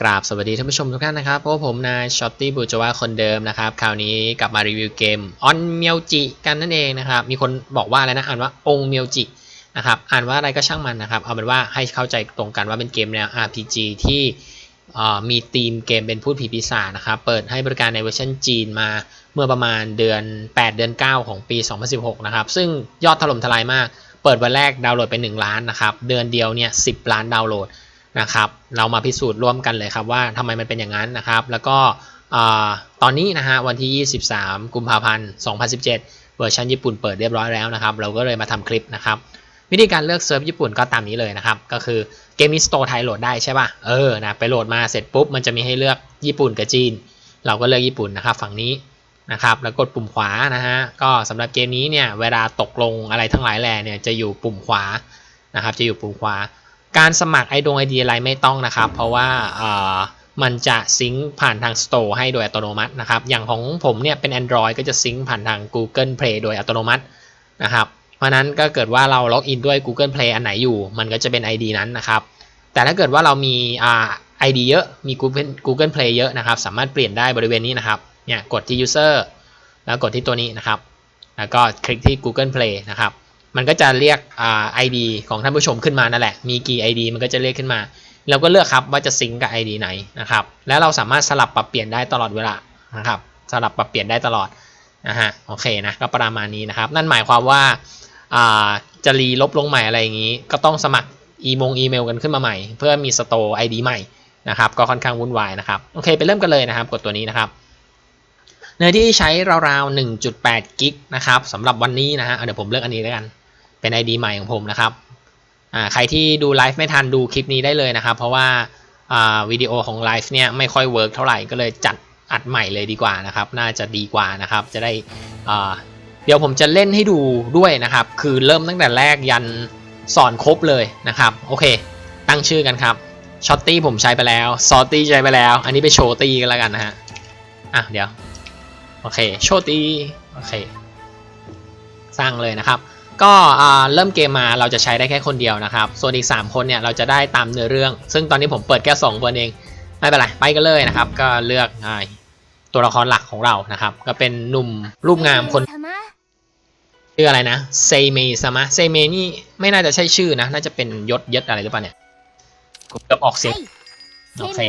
กราบสวัสดีท่านผู้ชมทุกท่านนะครับเพราะว่าผมนายช็อตตี้บูจวาคนเดิมนะครับ คราวนี้กลับมารีวิวเกมออนเมียวจิกันนั่นเองนะครับ มีคนบอกว่าอะไรนะ อ่านว่าองเมียวจินะครับ อ่านว่าอะไรก็ช่างมันนะครับ เอาเป็นว่าให้เข้าใจตรงกันว่าเป็นเกมแนว RPG ที่เอ่มีธีมเกมเป็นพูดผีปีศาจนะครับ เปิดให้บริการในเวอร์ชันจีนมาเมื่อประมาณเดือน 8 เดือน 9 ของปี 2016 นะครับ ซึ่งยอดถล่มทลายมาก เปิดวันแรกดาวน์โหลดไป 1 ล้านนะครับ เดือนเดียวเนี่ย 10 ล้านดาวน์โหลด นะครับ เรามาพิสูจน์ร่วมกันเลยครับว่าทำไมมันเป็นอย่างนั้นนะครับ แล้วก็ตอนนี้นะฮะวันที่ 23 กุมภาพันธ์ 2017 เวอร์ชันญี่ปุ่นเปิดเรียบร้อยแล้วนะครับ เราก็เลยมาทำคลิปนะครับ วิธีการเลือกเซิร์ฟญี่ปุ่นก็ตามนี้เลยนะครับ ก็คือเกมนี้สโตร์ไทยโหลดได้ใช่ป่ะ เออ นะ ไปโหลดมาเสร็จปุ๊บ มันจะมีให้เลือกญี่ปุ่นกับจีน เราก็เลือกญี่ปุ่นนะครับ ฝั่งนี้นะครับ แล้วกดปุ่มขวานะฮะ ก็สำหรับเกมนี้เนี่ย เวลาตกลงอะไรทั้งหลายแหล่เนี่ย จะอยู่ปุ่มขวานะครับ จะอยู่ปุ่มขวา การสมัครไอดงไอดีอะไรไม่ต้องนะครับ เพราะว่าเอ่อมันจะซิงค์ผ่านทาง Store ให้โดยอัตโนมัตินะครับ อย่างของผมเนี่ยเป็น Android ก็จะซิงค์ผ่านทาง Google Play โดยอัตโนมัตินะครับ เพราะนั้นก็เกิดว่าเราล็อกอินด้วย Google Play อันไหนอยู่ มันก็จะเป็น ID นั้นนะครับ แต่ถ้าเกิดว่าเรามีอ่า ID เยอะมี Google Google Play เยอะนะครับ สามารถเปลี่ยนได้บริเวณนี้นะครับ เนี่ยกดที่ User แล้วกดที่ตัวนี้นะครับ แล้วก็คลิกที่ Google Play นะครับ มันก็จะเรียกอ่า ID ของท่านผู้ชมขึ้นมานั่นแหละ มีกี่ ID มันก็จะเรียกขึ้นมา เราก็เลือกครับว่าจะซิงก์กับ ID ไหนนะครับ แล้วเราสามารถสลับปรับเปลี่ยนได้ตลอดเวลานะครับ สลับปรับเปลี่ยนได้ตลอดนะฮะ โอเคนะ ก็ประมาณนี้นะครับ นั่นหมายความว่าอ่าจะรีลบลงใหม่อะไรอย่างนี้ ก็ต้องสมัครอีมงอีเมลกันขึ้นมาใหม่ เพื่อมีสโตร์ ID ใหม่นะครับ ก็ค่อนข้างวุ่นวายนะครับ โอเค ไปเริ่มกันเลยนะครับ กดตัวนี้นะครับเนื้อที่ใช้ราวๆ1.8กิกนะครับสำหรับวันนี้นะฮะเดี๋ยวผมเลือกอันนี้แล้วกัน เป็น ID ใหม่ของผมนะครับใครที่ดูไลฟ์ไม่ทันดูคลิปนี้ได้เลยนะครับ เพราะว่าวิดีโอของไลฟ์เนี่ยไม่ค่อยเวิร์กเท่าไหร่ก็เลยจัดอัดใหม่เลยดีกว่านะครับ น่าจะดีกว่านะครับ จะได้เดี๋ยวผมจะเล่นให้ดูด้วยนะครับ คือเริ่มตั้งแต่แรกยันสอนครบเลยนะครับ โอเค ตั้งชื่อกันครับช็อตตี้ผมใช้ไปแล้วซอตตี้ใช้ไปแล้ว อันนี้ไปโชตี้กันแล้วกันนะฮะอะเดี๋ยว โอเค โชตี้โอเค สร้างเลยนะครับ ก็เริ่มเกมมาเราจะใช้ได้แค่คนเดียวนะครับ ส่วนอีก 3 คนเนี่ยเราจะได้ตามเนื้อเรื่อง ซึ่งตอนนี้ผมเปิดแค่2คนเอง ไม่เป็นไร ไปกันเลยนะครับ ก็เลือกอ่าตัวละครหลักของเรานะครับ ก็เป็นหนุ่มรูปงามคนชื่ออะไรนะเซเมซามะเซเมนี่ไม่น่าจะใช่ชื่อนะ น่าจะเป็นยศยศอะไรหรือเปล่าเนี่ยเกือบออกเสียง โอเค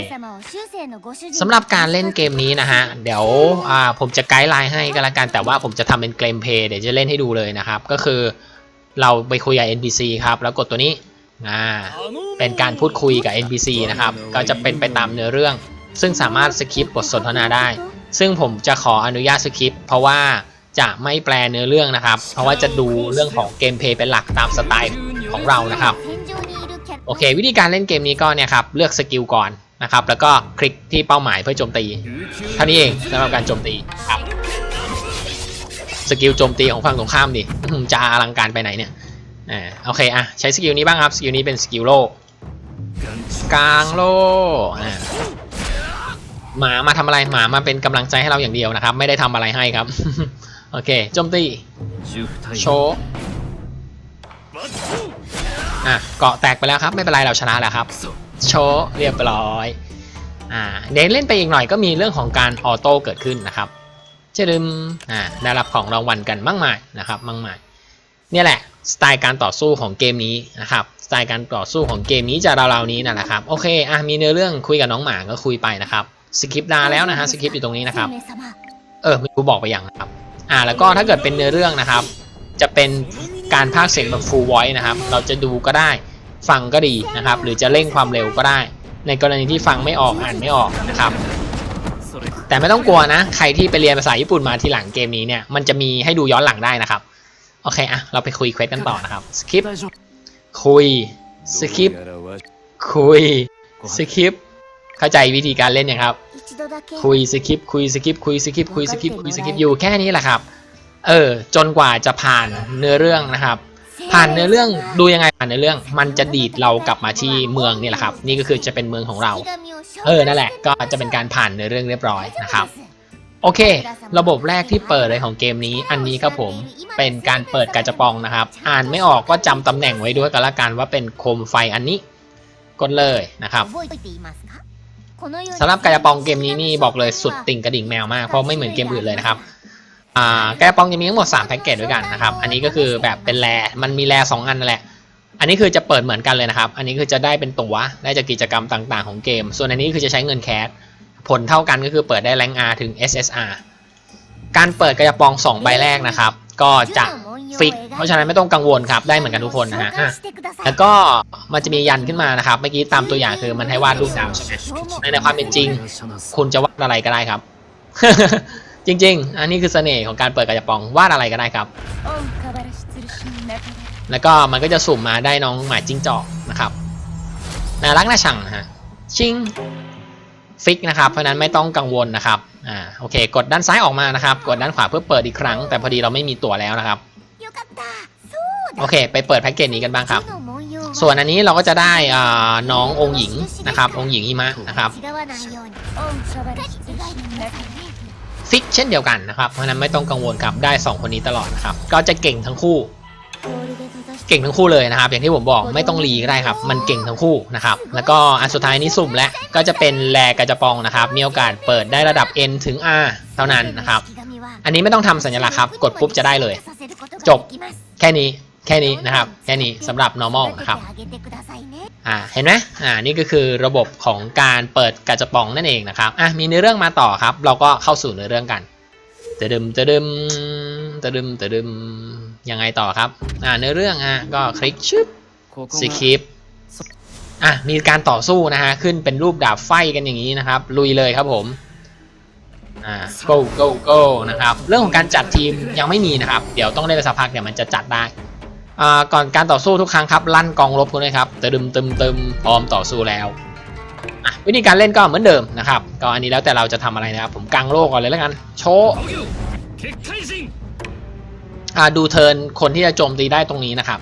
สำหรับการเล่นเกมนี้นะฮะ เดี๋ยวอ่าผมจะไกด์ไลน์ให้ก็แล้วกัน แต่ว่าผมจะทำเป็นเกมเพลย์เดี๋ยวจะเล่นให้ดูเลยนะครับ ก็คือเราไปคุยกับ NPC ครับ แล้วกดตัวนี้อ่าเป็นการพูดคุยกับ NPC นะครับ ก็จะเป็นไปตามเนื้อเรื่อง ซึ่งสามารถสคิปบทสนทนาได้ ซึ่งผมจะขออนุญาตสคิปเพราะว่าจะไม่แปลเนื้อเรื่องนะครับ เพราะว่าจะดูเรื่องของเกมเพลย์เป็นหลักตามสไตล์ของเรานะครับ โอเค วิธีการเล่นเกมนี้ก็เนี่ยครับเลือกสกิลก่อนนะครับแล้วก็คลิกที่เป้าหมายเพื่อโจมตีเท่านี้เองสำหรับการโจมตีครับสกิลโจมตีของฝั่งตรงข้ามดิอื้อหือจะอลังการไปไหนเนี่ยอ่าโอเคอะใช้สกิลนี้บ้างครับสกิลนี้เป็นสกิลโลกลางโลอ่าหมามาทำอะไรหมามาเป็นกำลังใจให้เราอย่างเดียวนะครับ ไม่ได้ทำอะไรให้ครับ โอเคโจมตีโชว์ อะเกาะแตกไปแล้วครับไม่เป็นไรเราชนะแล้วครับ โชว์เรียบร้อยอ่าเดี๋ยวเล่นไปอีกหน่อยก็มีเรื่องของการออโต้เกิดขึ้นนะครับเจริมอ่าได้รับของรางวัลกันมากมายนะครับมากมายเนี่ยแหละสไตล์การต่อสู้ของเกมนี้นะครับสไตล์การต่อสู้ของเกมนี้จะราวๆนี้นั่นแหละครับโอเคอะมีเนื้อเรื่องคุยกับน้องหมาก็คุยไปนะครับสคริปต์ดาแล้วนะฮะสคริปต์อยู่ตรงนี้นะครับเออไม่รู้บอกไปยังนะครับ อ่าแล้วก็ถ้าเกิดเป็นเนื้อเรื่องนะครับ จะเป็น การพากย์เสียงแบบ full voice นะครับ เราจะดูก็ได้ฟังก็ดีนะครับ หรือจะเร่งความเร็วก็ได้ ในกรณีที่ฟังไม่ออกอ่านไม่ออกนะครับ แต่ไม่ต้องกลัวนะ ใครที่ไปเรียนภาษาญี่ปุ่นมาทีหลังเกมนี้เนี่ยมันจะมีให้ดูย้อนหลังได้นะครับ โอเคอะเราไปคุยเควสกันต่อนะครับสคริปต์คุยสคริปต์คุยสคริปต์เข้าใจวิธีการเล่นยังครับ คุยสคริปต์คุยสคริปต์คุยสคริปต์คุยสคริปต์คุยสคริปต์อยู่แค่นี้แหละครับ เออจนกว่าจะผ่านเนื้อเรื่องนะครับ ผ่านเนื้อเรื่องดูยังไงผ่านเนื้อเรื่อง มันจะดีดเรากลับมาที่เมืองนี่แหละครับ นี่ก็คือจะเป็นเมืองของเรา เออนั่นแหละ ก็จะเป็นการผ่านเนื้อเรื่องเรียบร้อยนะครับโอเค ระบบแรกที่เปิดเลยของเกมนี้ อันนี้ครับผมเป็นการเปิดกาจะปองนะครับ อ่านไม่ออกก็จำตำแหน่งไว้ด้วยกันละกันว่าเป็นโคมไฟอันนี้กดเลยนะครับสำหรับกายปองเกมนี้นี่บอกเลยสุดติ่งกระดิ่งแมวมากเพราะไม่เหมือนเกมอื่นเลยนะครับ อ่ากายปองจะมีทั้งหมด3แพ็กเกจด้วยกันนะครับ อันนี้ก็คือแบบเป็นแรมันมีแรสองอันนั่นแหละ อันนี้คือจะเปิดเหมือนกันเลยนะครับ อันนี้คือจะได้เป็นตั๋วได้จากกิจกรรมต่างๆของเกม ส่วนอันนี้คือจะใช้เงินแคสผลเท่ากันก็คือเปิดได้แรง R ถึง SSR การเปิดกระปอง2ใบแรกนะครับ ก็จะฟิก เพราะฉะนั้นไม่ต้องกังวลครับ ได้เหมือนกันทุกคนนะฮะ แล้วก็มันจะมียันขึ้นมานะครับ เมื่อกี้ตามตัวอย่างคือมันให้วาดรูปดาวใช่ไหมในความเป็นจริง คุณจะวาดอะไรก็ได้ครับ จริง ๆ อันนี้คือเสน่ห์ของการเปิดกระปองวาดอะไรก็ได้ครับ แล้วก็มันก็จะสุ่มมาได้น้องหมาจิ้งจอกนะครับน่ารักน่าชังนะฮะชิงฟิกนะครับ เพราะฉะนั้นไม่ต้องกังวลนะครับอ่าโอเค กดด้านซ้ายออกมานะครับ กดด้านขวาเพื่อเปิดอีกครั้ง แต่พอดีเราไม่มีตั๋วแล้วนะครับโอเค ไปเปิดแพ็กเกจนี้กันบ้างครับ ส่วนอันนี้เราก็จะได้อ่าน้ององค์หญิงนะครับ องค์หญิงหิมะนะครับ ฟิกเช่นเดียวกันนะครับ เพราะนั้นไม่ต้องกังวลครับได้ 2 คนนี้ตลอดนะครับ ก็จะเก่งทั้งคู่ เก่งทั้งคู่เลยนะครับ อย่างที่ผมบอกไม่ต้องรีก็ได้ครับ มันเก่งทั้งคู่นะครับ แล้วก็อันสุดท้ายนี้สุ่มและก็จะเป็นแลกระจปองนะครับ มีโอกาสเปิดได้ระดับ N ถึง R เท่านั้นนะครับ อันนี้ไม่ต้องทำสัญลักษณ์ครับ กดปุ๊บจะได้เลย จบแค่นี้แค่นี้นะครับ แค่นี้สำหรับ normal นะครับ อ่าเห็นไหมอ่านี่ก็คือระบบของการเปิดกระจปองนั่นเองนะครับอะมีเนื้อเรื่องมาต่อครับ เราก็เข้าสู่เนื้อเรื่องกันตะดึมตะดึมตะดึมตะดึมยังไงต่อครับอ่าเนื้อเรื่องฮะก็คลิกชึบสคริปอะมีการต่อสู้นะฮะขึ้นเป็นรูปดาบไฟกันอย่างนี้นะครับ ลุยเลยครับผมอ่า go go go นะครับเรื่องของการจัดทีมยังไม่มีนะครับ เดี๋ยวต้องได้ไปสักพักเดี๋ยวมันจะจัดได้ ก่อนการต่อสู้ทุกครั้งครับลั่นกองรบคุณด้ครับตะดึมตึมตึมพร้อมต่อสู้แล้ววิธีการเล่นก็เหมือนเดิมนะครับก็อันนี้แล้วแต่เราจะทำอะไรนะครับ ผมกางโลกก่อนเลยแล้วกัน โชว์ดูเทิร์นคนที่จะโจมตีได้ตรงนี้นะครับ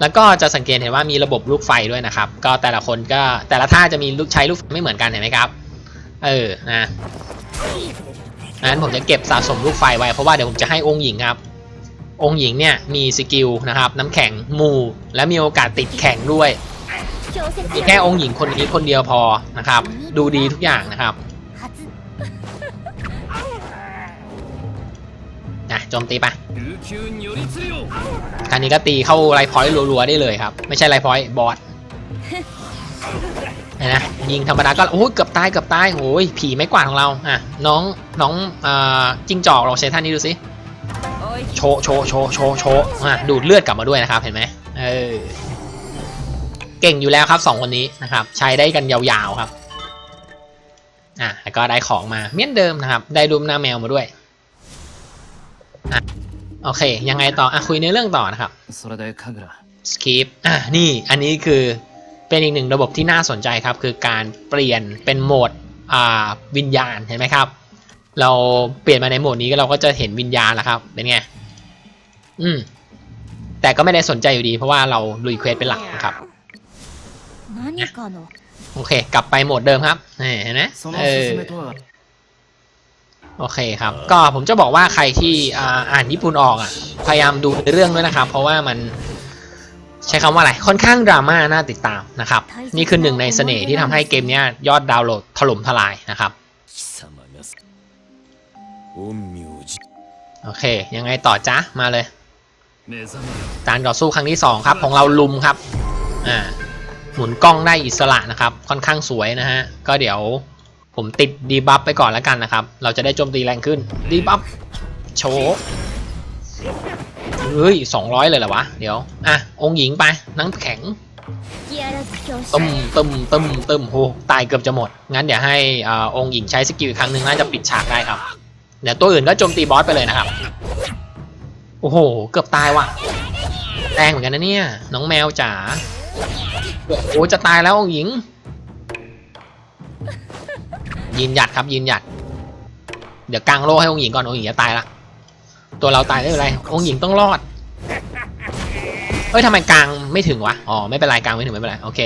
แล้วก็จะสังเกตเห็นว่ามีระบบลูกไฟด้วยนะครับ ก็แต่ละคนก็แต่ละท่าจะมีลูกใช้ลูกไไม่เหมือนกันเห็นไหมครับ เออนะงั้นผมจะเก็บสะสมลูกไฟไว้เพราะว่าเดี๋ยวผมจะให้องค์หญิงครับ องค์หญิงเนี่ยมีสกิลนะครับน้ำแข็งหมู่และมีโอกาสติดแข็งด้วยมีแค่องค์หญิงคนนี้คนเดียวพอนะครับ ดูดีทุกอย่างนะครับนะโจมตีไปคราวนี้ก็ตีเข้าไลพอยต์รัวๆได้เลยครับ ไม่ใช่ไลพอยต์บอสนะยิงธรรมดาก็โอ้ยเกือบตายเกือบตายโอ้ยผีไม่กวาดของเราอะน้องน้องอ่าจิ้งจอกลองใช้ท่านนี้ดูสิ โชว์โชว์โชว์โชว์โชอะดูดเลือดกลับมาด้วยนะครับเห็นไหมเออเก่งอยู่แล้วครับสองคนนี้นะครับ ใช้ได้กันยาวๆครับอะแล้วก็ได้ของมาเหมือนเดิมนะครับ ได้รูมหน้าแมวมาด้วยอะโอเค ยังไงต่ออะคุยในเรื่องต่อนะครับสคริปอะนี่อันนี้คือเป็นอีกหนึ่งระบบที่น่าสนใจครับ คือการเปลี่ยนเป็นโหมดอ่าวิญญาณเห็นไหมครับ เราเปลี่ยนมาในโหมดนี้ก็เราก็จะเห็นวิญญาณแล้วครับ เป็นไง อืม แต่ก็ไม่ได้สนใจอยู่ดี เพราะว่าเราลุยเควสเป็นหลักนะครับ โอเค กลับไปโหมดเดิมครับเห็นไหมโอเคครับ ก็ผมจะบอกว่าใครที่อ่านญี่ปุ่นออกอะ พยายามดูเรื่องด้วยนะครับ เพราะว่ามันใช้คำว่าอะไร ค่อนข้างดราม่าน่าติดตามนะครับ นี่คือหนึ่งในเสน่ห์ที่ทำให้เกมนี้ยอดดาวน์โหลดถล่มทลายนะครับ โอเค ยังไงต่อจ้ะมาเลย การต่อสู้ครั้งที่ 2 ครับ ของเราลุมครับ อ่า หมุนกล้องได้อิสระนะครับ ค่อนข้างสวยนะฮะ ก็เดี๋ยวผมติดดีบัฟไปก่อนแล้วกันนะครับ เราจะได้โจมตีแรงขึ้น ดีบัฟ โชว์เฮ้ยสองร้อยเลยเหรอวะ เดี๋ยว อะ องหญิงไปนั่งแข็งตึมตึมตึมตึมโหตายเกือบจะหมด งั้นเดี๋ยวให้อ่าองหญิงใช้สกิลอีกครั้งหนึ่งน่าจะปิดฉากได้ครับ เดี๋ยวตัวอื่นก็โจมตีบอสไปเลยนะครับ โอ้โห เกือบตายว่ะ แรงเหมือนกันนะเนี่ย น้องแมวจ๋า โอ้โหจะตายแล้วองหญิง ยืนหยัดครับยืนหยัด เดี๋ยวกางโลให้องหญิงก่อนองหญิงจะตายละ ตัวเราตายได้ไรองหญิงต้องรอดเฮ้ยทำไมกลางไม่ถึงวะ อ๋อไม่เป็นไรกลางไม่ถึงไม่เป็นไรโอเค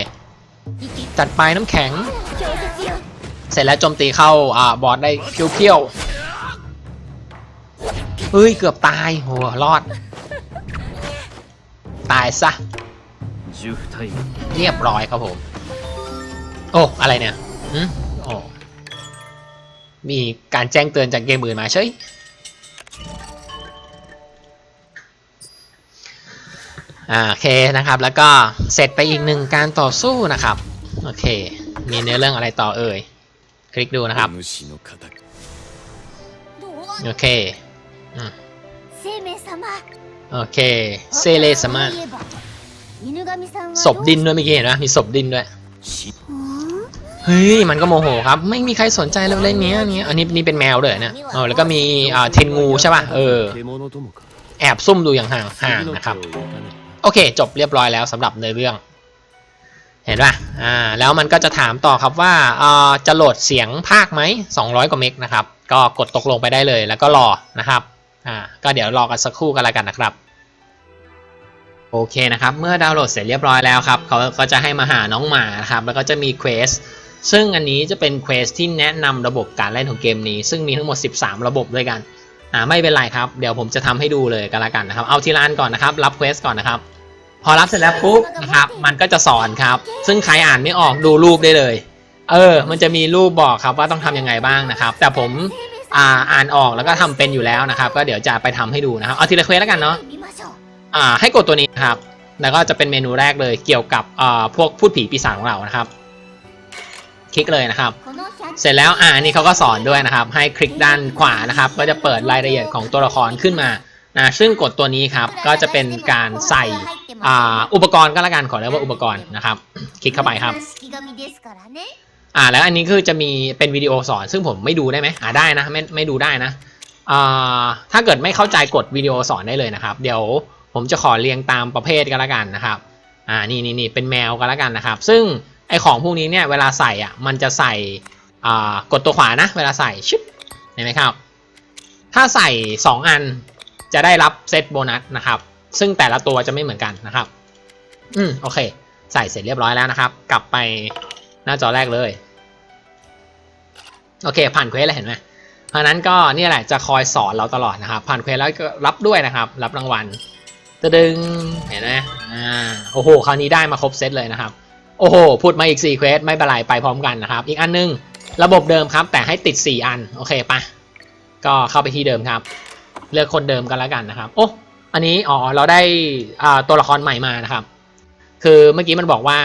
จัดไปน้ำแข็ง เสร็จแล้วโจมตีเข้าอ่าบอสได้เพี้ยวๆ เอ้ย เกือบตายหัวรอด ตายซะ เรียบร้อยครับผม โอ้ อะไรเนี่ยอืโอ้มีการแจ้งเตือนจากเกมอื่นมาเฉยโอเคนะครับ แล้วก็เสร็จไปอีกหนึ่งการต่อสู้นะครับ โอเค มีเนื้อเรื่องอะไรต่อเอ่ย คลิกดูนะครับ โอเค โอเค เซเลสมาศพดินด้วยเมื่อกี้เห็นไหมมีศพดินด้วย เฮ้ย มันก็โมโหครับ ไม่มีใครสนใจเรื่อเล่นนี้นนี้อันนี้นี่เป็นแมวเลยเนี่ยอ๋อแล้วก็มีอ่าเทนงูใช่ป่ะ เออ แอบซุ่มดูอย่างห่างห่างนะครับ โอเค จบเรียบร้อยแล้วสำหรับในเรื่อง เห็นป่ะ อ่า แล้วมันก็จะถามต่อครับว่าอ่าจะโหลดเสียงภาคไหม 200 กว่าเมกนะครับ ก็กดตกลงไปได้เลย แล้วก็รอนะครับ อ่าก็เดี๋ยวรอกันสักครู่กันแล้วกันนะครับ โอเคนะครับ เมื่อดาวน์โหลดเสร็จเรียบร้อยแล้วครับเขาก็จะให้มาหาน้องหมานะครับ แล้วก็จะมีเควสซึ่งอันนี้จะเป็นเควสที่แนะนำระบบการเล่นของเกมนี้ ซึ่งมีทั้งหมด 13 ระบบด้วยกันอ่าไม่เป็นไรครับ เดี๋ยวผมจะทำให้ดูเลยกันละกันนะครับ เอาทีละอันก่อนนะครับ รับเควสก่อนนะครับ พอรับเสร็จแล้วปุ๊บนะครับ มันก็จะสอนครับ ซึ่งใครอ่านไม่ออกดูรูปได้เลย เออ มันจะมีรูปบอกครับว่าต้องทำยังไงบ้างนะครับ แต่ผม อ่าอ่านออกแล้วก็ทำเป็นอยู่แล้วนะครับ ก็เดี๋ยวจะไปทำให้ดูนะครับเอาทีละเควสแล้วกันเนาะอ่าให้กดตัวนี้นครับ แล้วก็จะเป็นเมนูแรกเลยเกี่ยวกับอ่าพวกพูดผีปีศาจของเรานะครับ คลิกเลยนะครับ เสร็จแล้วอ่านี่เขาก็สอนด้วยนะครับ ให้คลิกด้านขวานะครับ ก็จะเปิดรายละเอียดของตัวละครขึ้นมานะซึ่งกดตัวนี้ครับก็จะเป็นการใส่อุปกรณ์ก็แล้วกันขอเรียกว่าอุปกรณ์นะครับ คลิกเข้าไปครับ อ่าแล้วอันนี้คือจะมีเป็นวิดีโอสอน ซึ่งผมไม่ดูได้ไหมอ่าได้นะไม่ไม่ดูได้นะอ่าถ้าเกิดไม่เข้าใจกดวิดีโอสอนได้เลยนะครับ เดี๋ยวผมจะขอเรียงตามประเภทก็แล้วกันนะครับอ่านี่นี่นี่เป็นแมวก็แล้วกันนะครับ ซึ่งไอของพวกนี้เนี่ยเวลาใส่อะมันจะใส่อ่ากดตัวขวานะ เวลาใส่ชึบเห็นไหมครับ ถ้าใส่ 2 อันจะได้รับเซตโบนัสนะครับ ซึ่งแต่ละตัวจะไม่เหมือนกันนะครับ อืมโอเค ใส่เสร็จเรียบร้อยแล้วนะครับ กลับไป หน้าจอแรกเลย โอเค ผ่านเควสแล้วเห็นไหมเพราะนั้นก็เนี่ยแหละจะคอยสอนเราตลอดนะครับ ผ่านเควสแล้วก็รับด้วยนะครับ รับรางวัลตะดึงเห็นไหมอ่าโอ้โหคราวนี้ได้มาครบเซตเลยนะครับ โอ้โหพูดมาอีก4เควสไม่เป็นไรไปพร้อมกันนะครับ อีกอันนึงระบบเดิมครับ แต่ให้ติด 4 อันโอเคปะก็เข้าไปที่เดิมครับ เลือกคนเดิมกันแล้วกันนะครับ โอ้อันนี้อ๋อเราได้อ่าตัวละครใหม่มานะครับ คือเมื่อกี้มันบอกว่า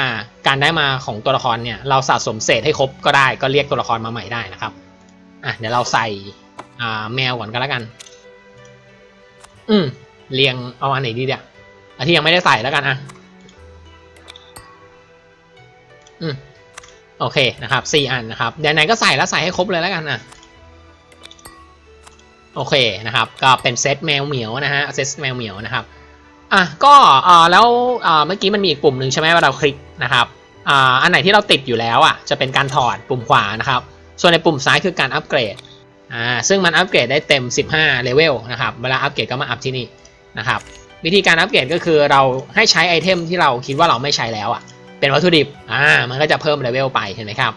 การได้มาของตัวละครเนี่ยเราสะสมเศษให้ครบก็ได้ก็เรียกตัวละครมาใหม่ได้นะครับอะเดี๋ยวเราใส่อ่าแมวก่อนก็แล้วกัน อืมเรียงเอาอันไหนดีเนี่ยอันที่ยังไม่ได้ใส่แล้วกันอะอืมโอเคนะครับสี่อันนะครับเดี๋ยวไหนก็ใส่แล้วใส่ให้ครบเลยแล้วกันอะโอเคนะครับ ก็เป็นเซตแมวเหมียวนะฮะเซตแมวเหมียวนะครับ อะก็อ่าแล้วอ่าเมื่อกี้มันมีอีกปุ่มหนึ่งใช่ไหมว่าเราคลิกนะครับอ่าอันไหนที่เราติดอยู่แล้วอะจะเป็นการถอดปุ่มขวานะครับ ส่วนในปุ่มซ้ายคือการอัปเกรดอ่าซึ่งมันอัปเกรดได้เต็ม 15เลเวลนะครับเวลาอัปเกรดก็มาอัพที่นี่นะครับวิธีการอัปเกรดก็คือเราให้ใช้ไอเทมที่เราคิดว่าเราไม่ใช้แล้วอะเป็นวัตถุดิบอ่ามันก็จะเพิ่มเลเวลไปเห็นไหมครับ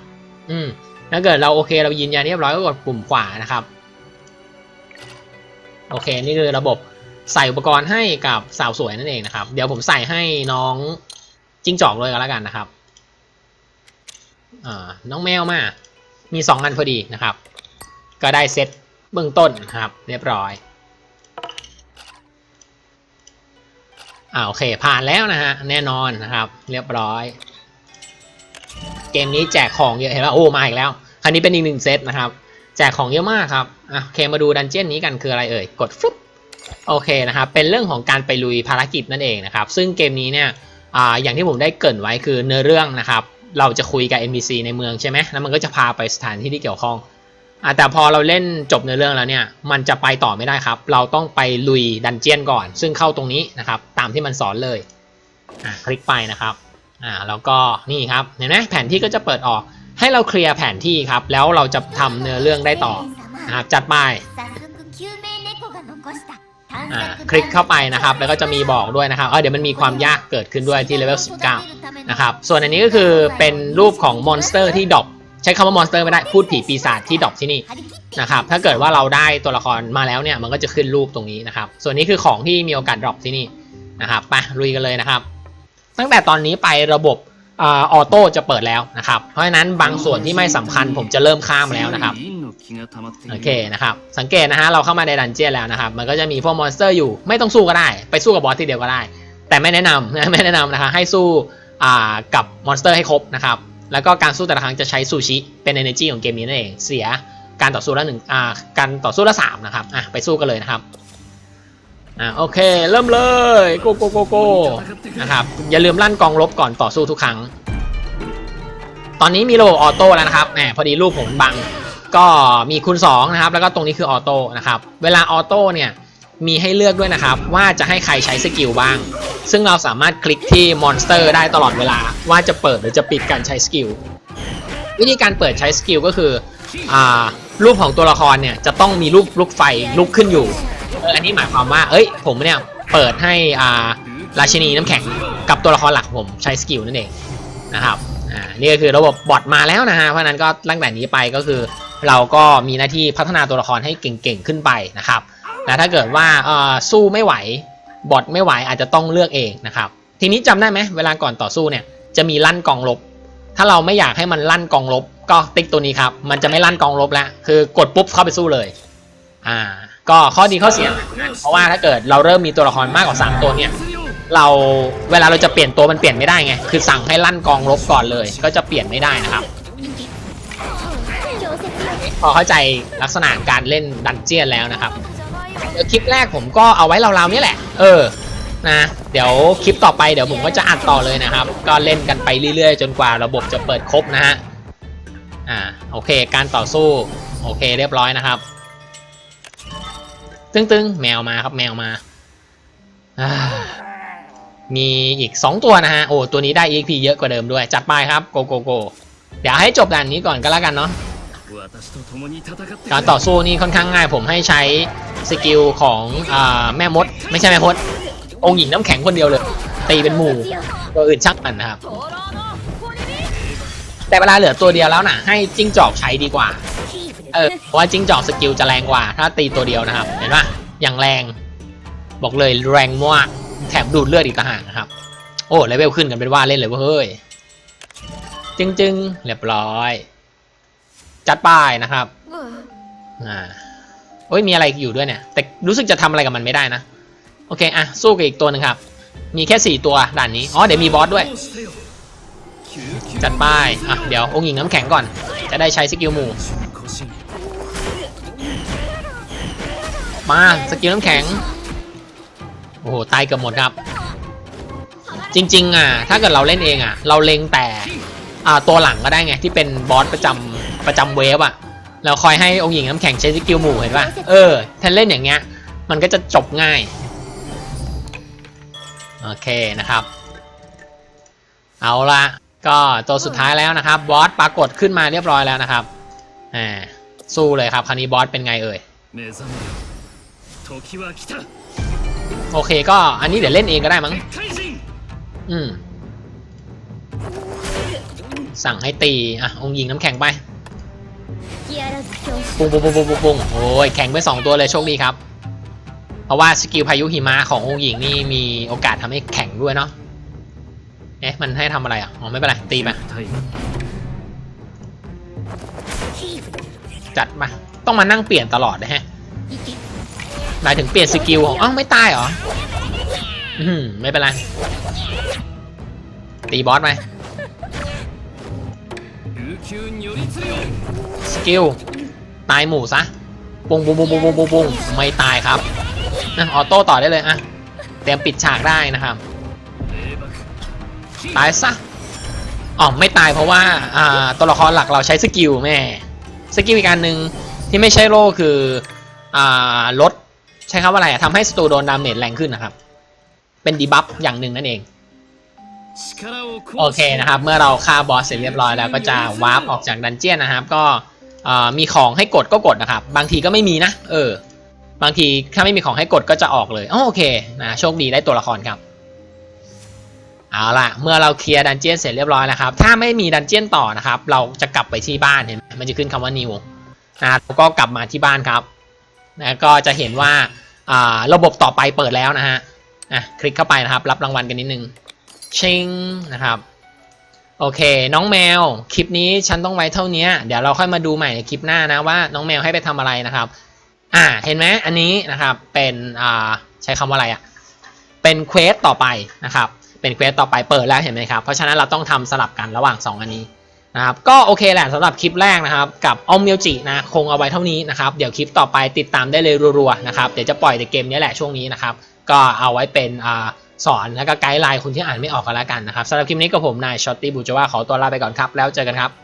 อืมถ้าเกิดเราโอเคเรายืนยันเรียบร้อยก็กดปุ่มขวานะครับโอเค นี่คือระบบ ใส่อุปกรณ์ให้กับสาวสวยนั่นเองนะครับ เดี๋ยวผมใส่ให้น้องจิ้งจอกเลยก็แล้วกันนะครับน้องแมวมา มีสองอันพอดีนะครับ ก็ได้เซตเบื้องต้นนะครับ เรียบร้อยอ่าโอเคผ่านแล้วนะฮะแน่นอนนะครับ เรียบร้อย เกมนี้แจกของเยอะเห็นป่ะโอ้มาอีกแล้วคราวนี้เป็นอีกหนึ่งเซตนะครับ แจกของเยอะมากครับอะโอเคมาดูดันเจี้ยนนี้กันคืออะไรเอ่ยกดฟึบ โอเคนะครับ เป็นเรื่องของการไปลุยภารกิจนั่นเองนะครับ ซึ่งเกมนี้เนี่ยออย่างที่ผมได้เกริ่นไว้คือเนื้อเรื่องนะครับ เราจะคุยกับ NPC ในเมืองใช่ไหมแล้วมันก็จะพาไปสถานที่ที่เกี่ยวข้องอแต่พอเราเล่นจบเนื้อเรื่องแล้วเนี่ย มันจะไปต่อไม่ได้ครับ เราต้องไปลุยดันเจียนก่อน ซึ่งเข้าตรงนี้นะครับ ตามที่มันสอนเลย คลิกไปนะครับ อ่า แล้วก็นี่ครับ เห็นไหมแผนที่ก็จะเปิดออก ให้เราเคลียร์แผนที่ครับ แล้วเราจะทำเนื้อเรื่องได้ต่อนะครับ จัดไป คลิกเข้าไปนะครับ แล้วก็จะมีบอกด้วยนะครับเเดี๋ยวมันมีความยากเกิดขึ้นด้วยที่เลเวล 19 นะครับ ส่วนอันนี้ก็คือเป็นรูปของมอนสเตอร์ที่ดรอปใช้คำว่ามอนสเตอร์ไม่ได้พูดผีปีศาจที่ดรอปที่นี่นะครับ ถ้าเกิดว่าเราได้ตัวละครมาแล้วเนี่ยมันก็จะขึ้นรูปตรงนี้นะครับ ส่วนนี้คือของที่มีโอกาสดรอปที่นี่นะครับไปลุยกันเลยนะครับ ตั้งแต่ตอนนี้ไประบบออโต้จะเปิดแล้วนะครับ เพราะฉะนั้นบางส่วนที่ไม่สำคัญผมจะเริ่มข้ามแล้วนะครับ โอเคนะครับสังเกตนะฮะเราเข้ามาในดันเจี้ยนแล้วนะครับ มันก็จะมีพวกมอนสเตอร์อยู่ไม่ต้องสู้ก็ได้ ไปสู้กับบอสทีเดียวก็ได้ แต่ไม่แนะนำไม่แนะนำนะคะให้สู้กับมอนสเตอร์ให้ครบนะครับแล้วก็การสู้แต่ละครั้งจะใช้ซูชิเป็นเอเนจีของเกมนี้นั่นเองเสียการต่อสู้ละหนึ่งการต่อสู้ละสามนะครับอะไปสู้กันเลยนะครับอะโอเค เริ่มเลยโกโกโกโกนะครับอย่าลืมลั่นกองลบก่อนต่อสู้ทุกครั้ง ตอนนี้มีระบบออโต้แล้วนะครับแหมพอดีลูกผมบัง ก็มีคูณ2นะครับแล้วก็ตรงนี้คือออโต้นะครับเวลาออโต้เนี่ยมีให้เลือกด้วยนะครับ ว่าจะให้ใครใช้สกิลบ้าง ซึ่งเราสามารถคลิกที่มอนสเตอร์ได้ตลอดเวลา ว่าจะเปิดหรือจะปิดการใช้สกิลวิธีการเปิดใช้สกิลก็คืออ่ารูปของตัวละครเนี่ยจะต้องมีรูปลูกไฟลุกขึ้นอยู่เอออันนี้หมายความว่า เอ้ย ผมเนี่ยเปิดให้อ่าราชินีน้ำแข็งกับตัวละครหลักผมใช้สกิลนั่นเองนะครับ อ่านี่ก็คือระบบบอทมาแล้วนะฮะเพราะนั้นก็ตั้งแต่นี้ไปก็คือ เราก็มีหน้าที่พัฒนาตัวละครให้เก่งๆขึ้นไปนะครับแต่ถ้าเกิดว่าเอ่อสู้ไม่ไหวบอทไม่ไหวอาจจะต้องเลือกเองนะครับทีนี้จำได้ไหมเวลาก่อนต่อสู้เนี่ยจะมีลั่นกองลบ ถ้าเราไม่อยากให้มันลั่นกองลบ ก็ติ๊กตัวนี้ครับมันจะไม่ลั่นกองลบแล้วคือกดปุ๊บเข้าไปสู้เลยอ่าก็ข้อดีข้อเสียเพราะว่าถ้าเกิดเราเริ่มมีตัวละครมากกว่า 3 ตัวเนี่ย เราเวลาเราจะเปลี่ยนตัวมันเปลี่ยนไม่ได้ไง คือสั่งให้ลั่นกองลบก่อนเลย ก็จะเปลี่ยนไม่ได้นะครับ พอเข้าใจลักษณะการเล่นดันเจียนแล้วนะครับเดี๋ยวคลิปแรกผมก็เอาไว้เราวๆนี่แหละ เออ นะ เดี๋ยวคลิปต่อไปเดี๋ยวผมก็จะอัดต่อเลยนะครับ ก็เล่นกันไปเรื่อยๆ จนกว่าระบบจะเปิดครบนะฮะ อ่า โอเค การต่อสู้ โอเคเรียบร้อยนะครับ ตึ้งๆ แมวมาครับแมวมา อ่า มีอีก 2 ตัวนะฮะ โอ้ ตัวนี้ได้ EXP เยอะกว่าเดิมด้วย จัดไปครับโกโกโกเดี๋ยวให้จบด่านนี้ก่อนก็แล้วกันเนาะการต่อสู้นี่ค่อนข้างง่าย ผมให้ใช้สกิลของอแม่มด ไม่ใช่แม่มด องหญิงน้ำแข็งคนเดียวเลย ตีเป็นหมู่ตัวอื่นชักมันนะครับ แต่เวลาเหลือตัวเดียวแล้วนะ่ะ ให้จิ้งจอกใช้ดีกว่า เออเพราะว่าจิ้งจอกสกิลจะแรงกว่า ถ้าตีตัวเดียวนะครับ เห็นปะอย่างแรง บอกเลยแรงมาก แถมดูดเลือดอีกต่างหากนะครับ โอ้เลเวลขึ้นกันเป็นว่าเล่นเลยเว้ยจึงจึงเรียบร้อย จัดป้ายนะครับอ่าโอ้ยมีอะไรอยู่ด้วยเนี่ย แต่รู้สึกจะทำอะไรกับมันไม่ได้นะ โอเคอะสู้กับอีกตัวหนึ่งครับ มีแค่ 4 ตัวด่านนี้อ๋อเดี๋ยวมีบอสด้วย จัดป้ายอะเดี๋ยวองค์หญิงน้ำแข็งก่อน จะได้ใช้สกิลหมู่มาสกิลน้ำแข็ง โอ้โหตายกัอบหมดครับ จริง ๆ อะ ถ้าเกิดเราเล่นเองอะ เราเล็งแต่อ่าตัวหลังก็ได้ไงที่เป็นบอสประจำประจำเวฟอะเราคอยให้องค์หญิงน้ำแข็งใช้สกิลหมู่เห็นป่ะเออถ้าเล่นอย่างเงี้ย มันก็จะจบง่าย โอเคนะครับ เอาละก็ตัวสุดท้ายแล้วนะครับ บอสปรากฏขึ้นมาเรียบร้อยแล้วนะครับอ่าสู้เลยครับ คราวนี้บอสเป็นไงเอ่ย โอเคก็อันนี้เดี๋ยวเล่นเองก็ได้มั้ง อืม สั่งให้ตี อะ องยิงน้ำแข็งไปปุ้งปุ้งปุ้งปุ้งปุ้งงโอ้ยแข็งไปสองตัวเลยโชคดีครับ เพราะว่าสกิลพายุหิมะขององหญิงนี่มีโอกาสทำให้แข็งด้วยเนาะ เอ๊ะมันให้ทำอะไรอะ อ๋อไม่เป็นไรตีไปจัดมา ต้องมานั่งเปลี่ยนตลอดนะฮะ หมายถึงเปลี่ยนสกิลของอ้าวไม่ตายเหรออไม่เป็นไร ตีบอสไหมสกิลตายหมู่ซะปุงปุงปุงปุงปุงปุงงไม่ตายครับนะออโต้ต่อได้เลยอะเตรียมปิดฉากได้นะครับ ตายซะอ๋อไม่ตายเพราะว่าอ่าตัวละครหลักเราใช้สกิลแม่สกิลอีกการหนึ่งที่ไม่ใช่โล่คืออ่าลด ใช้คำว่าอะไรอะทำให้สตูโดนดาเมจแรงขึ้นนะครับ เป็นดีบัฟอย่างหนึ่งนั่นเอง力をโอเคนะครับ เมื่อเราฆ่าบอสเสร็จเรียบร้อยแล้วก็จะวาร์ปออกจากดันเจียนนะครับ ก็เอ่อมีของให้กดก็กดนะครับ บางทีก็ไม่มีนะ เออ บางทีถ้าไม่มีของให้กดก็จะออกเลยอ๋อโอเคนะโชคดีได้ตัวละครครับเอาล่ะ เมื่อเราเคลียร์ดันเจียนเสร็จเรียบร้อยแล้วครับ ถ้าไม่มีดันเจียนต่อนะครับ เราจะกลับไปที่บ้านเห็นไหมมันจะขึ้นคำว่า new นะแล้วก็กลับมาที่บ้านครับนะก็จะเห็นว่าอ่า ระบบต่อไปเปิดแล้วนะฮะอะคลิกเข้าไปนะครับ รับรางวัลกันนิดนึงชิงนะครับ โอเค น้องแมว คลิปนี้ฉันต้องไว้เท่านี้ เดี๋ยวเราค่อยมาดูใหม่ในคลิปหน้านะว่าน้องแมวให้ไปทำอะไรนะครับ อ่า เห็นไหมอันนี้นะครับเป็นอ่าใช้คำว่าอะไรอะเป็นเควสต่อไปนะครับ เป็นเควสต่อไปเปิดแล้วเห็นไหมครับ เพราะฉะนั้นเราต้องทำสลับกันระหว่าง 2 อันนี้ นะครับก็โอเคแหละสำหรับคลิปแรกนะครับ กับออมเมียวจินะคงเอาไว้เท่านี้นะครับเดี๋ยวคลิปต่อไปติดตามได้เลยรัวๆนะครับเดี๋ยวจะปล่อยแต่เกมนี้แหละช่วงนี้นะครับก็เอาไว้เป็นอ่าสอนแล้วก็ไกด์ไลน์คุณที่อ่านไม่ออกกันแล้วกันนะครับสำหรับคลิปนี้กับผมนายช็อตตี้บูจว่าขอตัวลาไปก่อนครับ แล้วเจอกันครับ